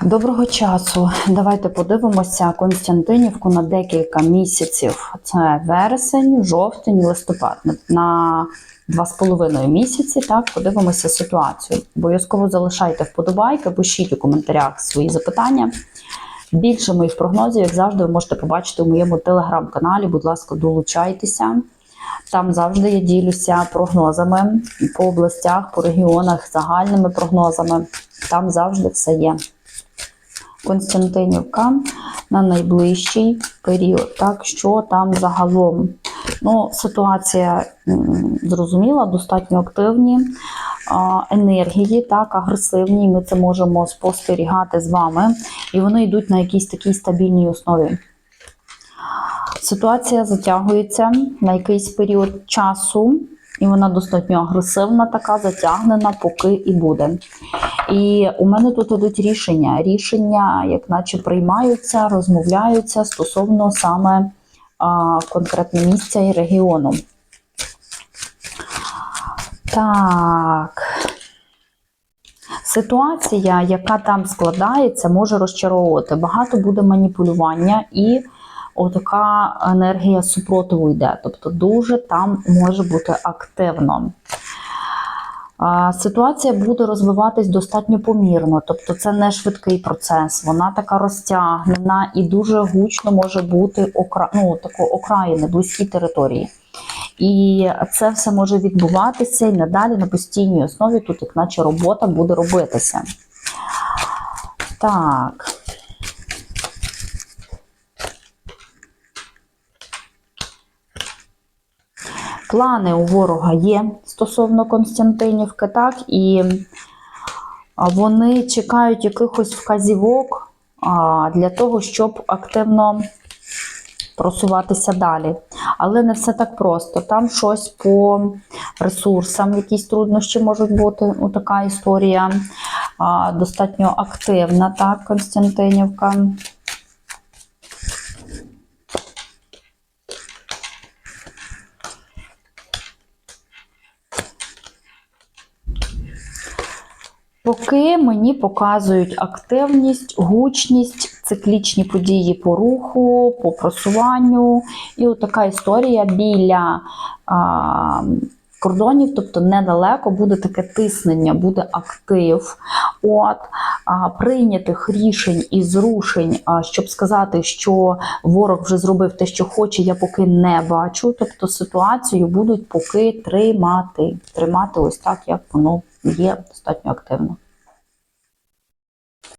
Так, доброго часу. Давайте подивимося Константинівку на декілька місяців. Це вересень, жовтень, листопад. На два з половиною місяці. Так, подивимося ситуацію. Обов'язково залишайте вподобайки, пишіть у коментарях свої запитання. Більше моїх прогнозів, як завжди, ви можете побачити у моєму телеграм-каналі. Будь ласка, долучайтеся. Там завжди я ділюся прогнозами по областях, по регіонах, загальними прогнозами. Там завжди все є. Константинівка на найближчий період. Так, що там загалом? Ну, ситуація зрозуміла, достатньо активні енергії, так, агресивні. Ми це можемо спостерігати з вами, і вони йдуть на якійсь такій стабільній основі. Ситуація затягується на якийсь період часу, і вона достатньо агресивна, така затягнена, поки і буде. І у мене тут ідуть рішення. Рішення, як наче приймаються, розмовляються стосовно саме а, конкретно місця і регіону. Так. Ситуація, яка там складається, може розчаровувати. Багато буде маніпулювання і отака енергія супротиву йде. Тобто дуже там може бути активно. Ситуація буде розвиватись достатньо помірно, тобто це не швидкий процес, вона така розтягнена і дуже гучно може бути окра... ну, тако окраїни, близькі території. І це все може відбуватися і надалі на постійній основі, тут, як наче робота буде робитися. Так. Плани у ворога є стосовно Константинівки, так, і вони чекають якихось вказівок для того, щоб активно просуватися далі. Але не все так просто. Там щось по ресурсам, якісь труднощі можуть бути. Ну, така історія достатньо активна, так, Константинівка. Поки мені показують активність, гучність, циклічні події по руху, по просуванню. І така історія біля а, кордонів, тобто недалеко, буде таке тиснення, буде актив. От а, прийнятих рішень і зрушень, а, щоб сказати, що ворог вже зробив те, що хоче, я поки не бачу. Тобто ситуацію будуть поки тримати. Тримати ось так, як воно є достатньо активно.